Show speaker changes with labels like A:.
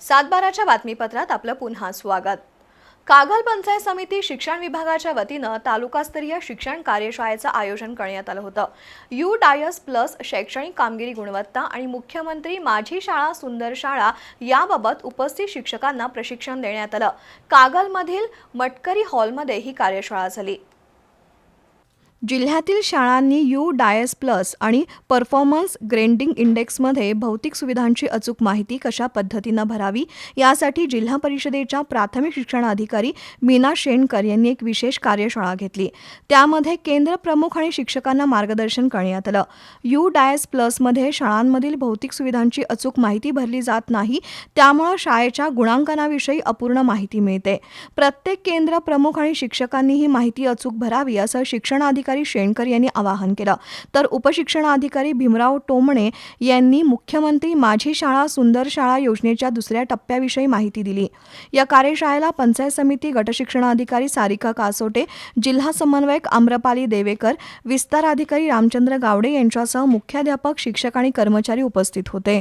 A: सातबाराच्या बातमीपत्रात आपलं पुन्हा स्वागत. कागल पंचायत समिती शिक्षण विभागाच्या वतीनं तालुकास्तरीय शिक्षण कार्यशाळेचं आयोजन करण्यात आलं होतं. यू डायस प्लस शैक्षणिक कामगिरी गुणवत्ता आणि मुख्यमंत्री माझी शाळा सुंदर शाळा याबाबत उपस्थित शिक्षकांना प्रशिक्षण देण्यात आलं. कागलमधील मटकरी हॉलमध्ये ही कार्यशाळा झाली. जिल्ह्यातील शाळांनी यू डायस प्लस आणि परफॉर्मन्स ग्रेंडिंग इंडेक्समध्ये भौतिक सुविधांची अचूक माहिती कशा पद्धतीनं भरावी यासाठी जिल्हा परिषदेच्या प्राथमिक शिक्षण अधिकारी मीना शेणकर यांनी एक विशेष कार्यशाळा घेतली. त्यामध्ये केंद्र प्रमुख आणि शिक्षकांना मार्गदर्शन करण्यात आलं. यू डायस प्लसमध्ये शाळांमधील भौतिक सुविधांची अचूक माहिती भरली जात नाही त्यामुळं शाळेच्या गुणांकनाविषयी अपूर्ण माहिती मिळते. प्रत्येक केंद्र प्रमुख आणि शिक्षकांनी ही माहिती अचूक भरावी असं शिक्षणाधिकारी शेणकर यांनी आवाहन केलं. तर उपशिक्षणाधिकारी भीमराव टोमणे यांनी मुख्यमंत्री माझी शाळा सुंदर शाळा योजनेच्या दुसऱ्या टप्प्याविषयी माहिती दिली. या कार्यशाळेला पंचायत समिती गटशिक्षणाधिकारी सारिका कासोटे जिल्हा समन्वयक आम्रपाली देवेकर विस्तार अधिकारी रामचंद्र गावडे यांच्यासह मुख्याध्यापक शिक्षक आणि कर्मचारी उपस्थित होते.